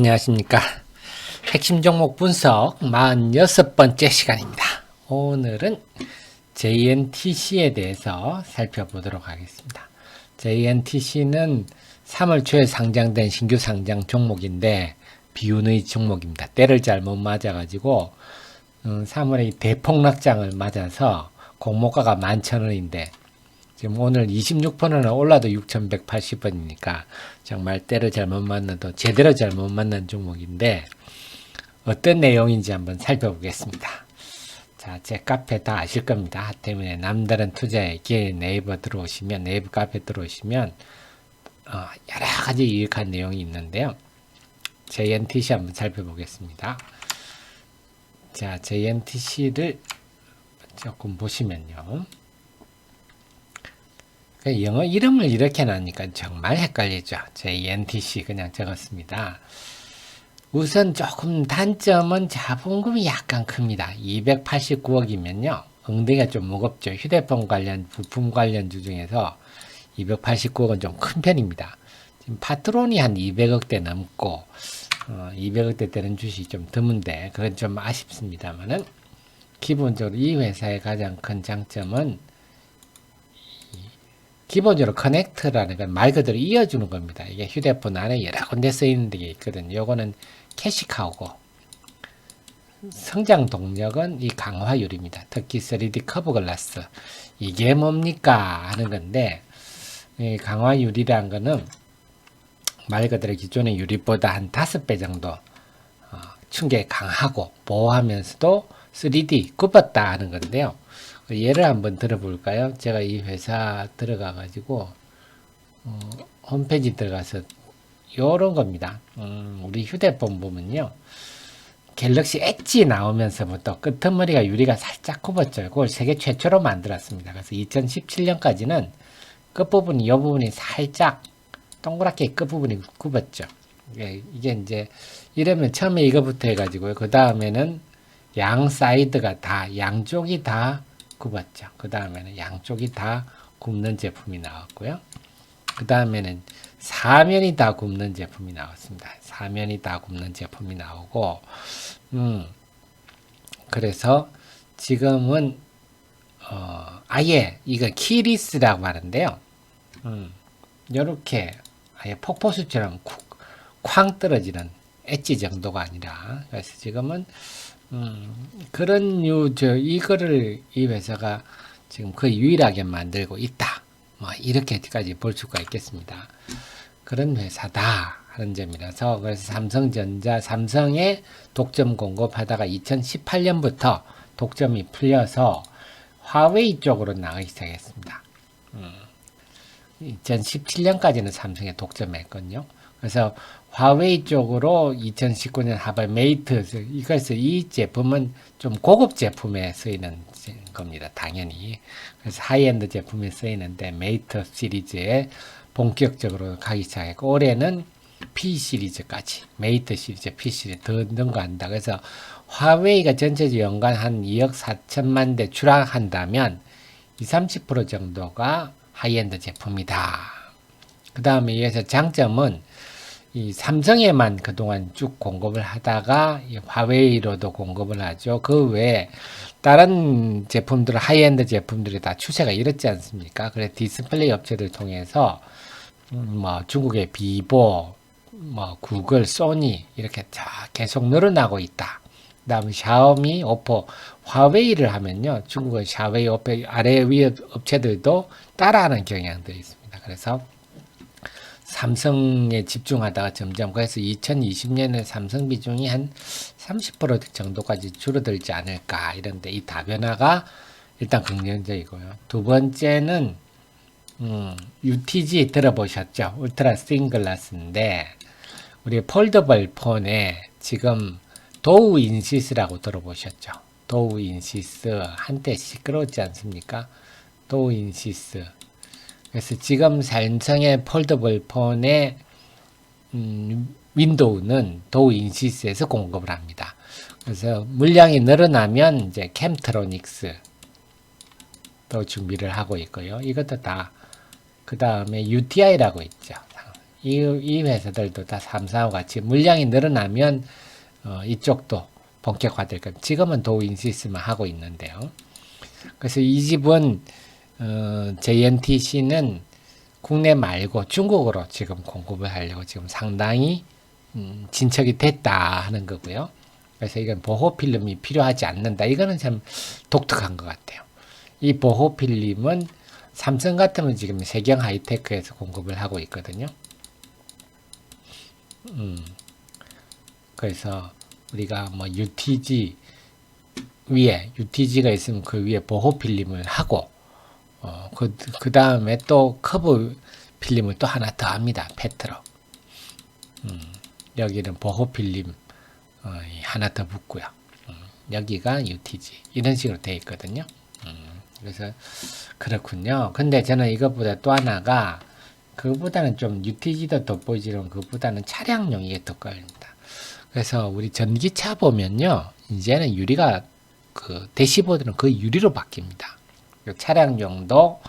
안녕하십니까. 핵심 종목 분석 46번째 시간입니다. 오늘은 JNTC에 대해서 살펴보도록 하겠습니다. JNTC는 3월 초에 상장된 신규 상장 종목인데 비운의 종목입니다. 때를 잘못 맞아가지고 3월에 대폭락장을 맞아서 공모가가 11,000원인데 지금 오늘 26%는 올라도 6,180원이니까 정말 때를 잘못 만나도 제대로 잘못 만난 종목인데 어떤 내용인지 한번 살펴보겠습니다. 자, 제 카페 다 아실 겁니다. 때문에 남다른 투자의 기회 네이버 들어오시면 네이버 카페 들어오시면 어, 여러 가지 유익한 내용이 있는데요. JNTC 한번 살펴보겠습니다. 자, JNTC를 조금 보시면요. 그 영어 이름을 이렇게 나니까 정말 헷갈리죠. JNTC 그냥 적었습니다. 우선 조금 단점은 자본금이 약간 큽니다. 289억이면요. 엉덩이가 좀 무겁죠. 휴대폰 관련, 부품 관련주 중에서 289억은 좀 큰 편입니다. 지금 파트론이 한 200억대 넘고, 어, 200억대 되는 주식이 좀 드문데, 그건 좀 아쉽습니다만은, 기본적으로 이 회사의 가장 큰 장점은 기본적으로 커넥트라는 건 말 그대로 이어주는 겁니다. 이게 휴대폰 안에 여러 군데 쓰이는 게 있거든요. 요거는 캐시카우고 성장 동력은 이 강화율입니다. 특히 3D 커브 글라스 이게 뭡니까 하는 건데 이 강화율이란 거는 말 그대로 기존의 유리보다 한 다섯 배 정도 어, 충격이 강하고 보호하면서도 3D 굽었다 하는 건데요. 예를 한번 들어볼까요? 제가 이 회사 들어가 가지고 어, 홈페이지 들어가서 요런 겁니다. 음, 우리 휴대폰 보면요. 갤럭시 엣지 나오면서부터 끄트머리가 유리가 살짝 굽었죠. 그걸 세계 최초로 만들었습니다. 그래서 2017년까지는 끝부분이, 이 부분이 살짝 동그랗게 끝부분이 굽었죠. 이게, 이게 이제, 이러면 처음에 이거부터 해가지고요. 그 다음에는 양 사이드가 다, 양쪽이 다 굽었죠. 그 다음에는 양쪽이 다 굽는 제품이 나왔고요. 그 다음에는 사면이 다 굽는 제품이 나왔습니다. 사면이 다 굽는 제품이 나오고, 음, 그래서 지금은, 어, 아예, 이거 키리스라고 하는데요. 음, 요렇게, 아예 폭포수처럼 쾅 떨어지는 엣지 정도가 아니라, 그래서 지금은, 음, 그런 유, 저, 이거를 이 회사가 지금 거의 유일하게 만들고 있다. 뭐, 이렇게까지 볼 수가 있겠습니다. 그런 회사다. 하는 점이라서, 그래서 삼성전자, 삼성에 독점 공급하다가 2018년부터 독점이 풀려서 화웨이 쪽으로 나가기 시작했습니다. 음, 2017년까지는 삼성에 독점했거든요. 그래서 화웨이 쪽으로 2019년 하반 메이트 이것을 이 제품은 좀 고급 제품에 쓰이는 겁니다. 당연히 그래서 하이엔드 제품에 쓰이는데 메이트 시리즈에 본격적으로 가기 시작했고 올해는 P 시리즈까지 메이트 시리즈 P 시리즈 더 능가한다. 그래서 화웨이가 전체적 연간 한 2억 4천만 대 출하한다면 20, 30% 정도가 하이엔드 제품이다. 그 다음에 여기서 장점은 이 삼성에만 그동안 쭉 공급을 하다가 화웨이로도 공급을 하죠. 그 외에 다른 제품들, 하이엔드 제품들이 다 추세가 이렇지 않습니까? 그래 디스플레이 업체들 통해서 음, 뭐 중국의 비보, 뭐 구글, 소니 이렇게 다 계속 늘어나고 있다. 그다음 샤오미, 오포, 화웨이를 하면요. 중국의 샤웨이, 오포 아래 위 업체들도 따라하는 경향들이 있습니다. 그래서 삼성에 집중하다가 점점 그래서 2020년에 삼성 비중이 한 30% 정도까지 줄어들지 않을까 이런데 이 다변화가 일단 긍정적이고요. 두 번째는 음, UTG 들어보셨죠? 울트라 싱글라스인데 우리 폴더블 폰에 지금 도우 인시스라고 들어보셨죠? 도우 인시스 한때 시끄러웠지 않습니까? 도우 인시스 그래서 지금 삼성의 폴더블 폰의 음, 윈도우는 도우 인시스에서 공급을 합니다. 그래서 물량이 늘어나면 이제 캠트로닉스 또 준비를 하고 있고요. 이것도 다 그 다음에 UTI라고 있죠. 이, 이 회사들도 다 삼성하고 같이 물량이 늘어나면 어, 이쪽도 본격화될 겁니다. 지금은 도인시스만 하고 있는데요. 그래서 이 집은 어, JNTC는 국내 말고 중국으로 지금 공급을 하려고 지금 상당히 음, 진척이 됐다 하는 거고요. 그래서 이건 보호 필름이 필요하지 않는다. 이거는 참 독특한 것 같아요. 이 보호 필름은 삼성 같으면 지금 세경 하이테크에서 공급을 하고 있거든요. 음, 그래서 우리가 뭐 UTG 위에 UTG가 있으면 그 위에 보호 필름을 하고 어, 그, 그 다음에 또 커브 필름을 또 하나 더 합니다. 페트로. 음, 여기는 보호 필름 어, 이 하나 더 붙고요. 음, 여기가 UTG 이런 식으로 되어 있거든요. 음, 그래서 그렇군요. 근데 저는 이것보다 또 하나가 그거보다는 좀 UTG도 돋보이지만 그것보다는 차량용 이게 더 걸립니다. 그래서 우리 전기차 보면요. 이제는 유리가 그 대시보드는 거의 유리로 바뀝니다. 그 차량용도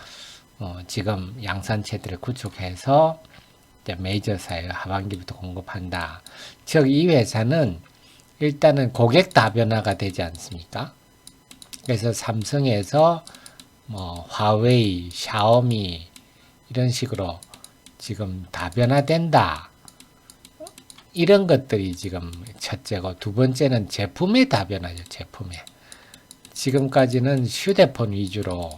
어, 지금 양산체들을 구축해서 메이저사에 하반기부터 공급한다. 즉 이 회사는 일단은 고객 다변화가 되지 않습니까? 그래서 삼성에서 뭐 화웨이, 샤오미 이런 식으로 지금 다변화된다. 이런 것들이 지금 첫째고 두 번째는 제품의 다변화죠. 제품의. 지금까지는 휴대폰 위주로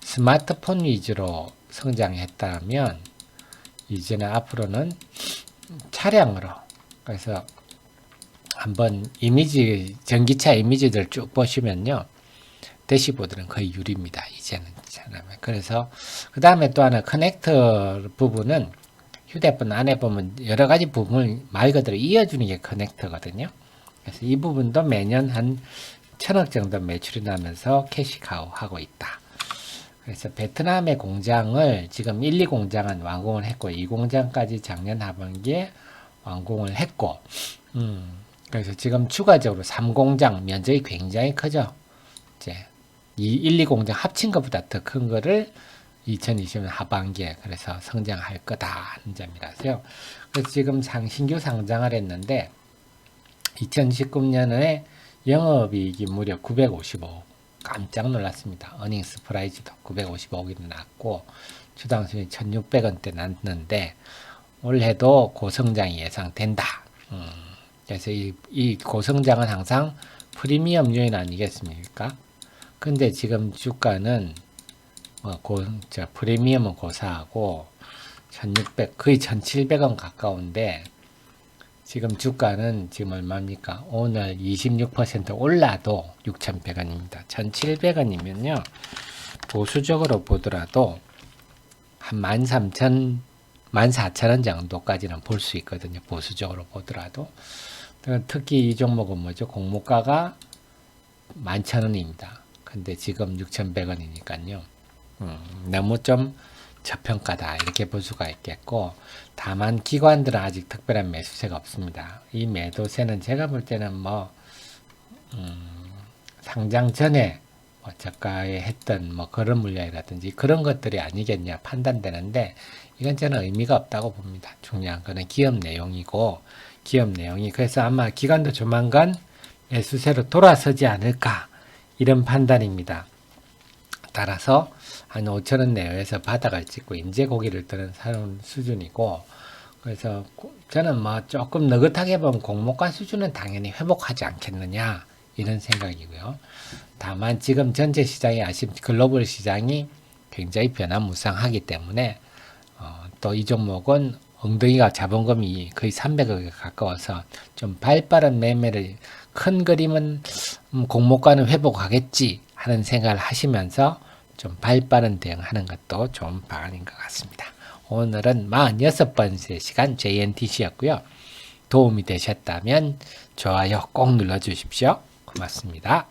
스마트폰 위주로 성장했다면 이제는 앞으로는 차량으로. 그래서 한번 이미지 전기차 이미지들 쭉 보시면요. 대시보드는 거의 유리입니다. 이제는 그래서 그 다음에 또 하나 커넥터 부분은 휴대폰 안에 보면 여러 가지 부분을 말 그대로 이어주는 게 커넥터거든요. 그래서 이 부분도 매년 한 천억 정도 매출이 나면서 캐시카우 하고 있다. 그래서 베트남의 공장을 지금 1, 2 공장은 완공을 했고 2 공장까지 작년 하반기에 완공을 했고 음, 그래서 지금 추가적으로 3 공장 면적이 굉장히 크죠. 이제 이 1, 2 공장 합친 것보다 더 큰 거를 2020년 하반기에 그래서 성장할 거다 하는 점이라서요. 그래서 지금 상, 신규 상장을 했는데 2019년에 영업이익이 무려 955억. 깜짝 놀랐습니다. 어닝스 프라이즈도 955억이 났고 주당 수익이 1600원대 났는데 올해도 고성장이 예상된다. 음, 그래서 이, 이 고성장은 항상 프리미엄 요인 아니겠습니까? 근데 지금 주가는 뭐 고, 저 프리미엄은 고사하고 1600 거의 1700원 가까운데 지금 주가는 지금 얼마입니까? 오늘 26% 올라도 6,100원입니다. 1,700원이면요. 보수적으로 보더라도 한 13,000, 14,000원 정도까지는 볼 수 있거든요. 보수적으로 보더라도. 특히 이 종목은 뭐죠? 공모가가 11,000원입니다. 근데 지금 6,100원이니까요. 음, 너무 좀 저평가다 이렇게 볼 수가 있겠고 다만 기관들은 아직 특별한 매수세가 없습니다. 이 매도세는 제가 볼 때는 뭐 음, 상장 전에 뭐 저가에 했던 뭐 그런 물량이라든지 그런 것들이 아니겠냐 판단되는데 이건 저는 의미가 없다고 봅니다. 중요한 거는 기업 내용이고 기업 내용이 그래서 아마 기관도 조만간 매수세로 돌아서지 않을까 이런 판단입니다. 따라서 한 5천원 내외에서 바닥을 찍고 인제 고기를 드는 사는 수준이고 그래서 저는 뭐 조금 느긋하게 보면 공모가 수준은 당연히 회복하지 않겠느냐 이런 생각이고요. 다만 지금 전체 시장이 아쉽 글로벌 시장이 굉장히 변화무쌍하기 때문에 어, 또 이 종목은 엉덩이가 자본금이 거의 300억에 가까워서 좀 발빠른 매매를 큰 그림은 음, 공모가는 회복하겠지 하는 생각을 하시면서 좀 발빠른 대응하는 것도 좋은 방안인 것 같습니다. 오늘은 46번째 시간 JNTC였고요. 도움이 되셨다면 좋아요 꼭 눌러주십시오. 고맙습니다.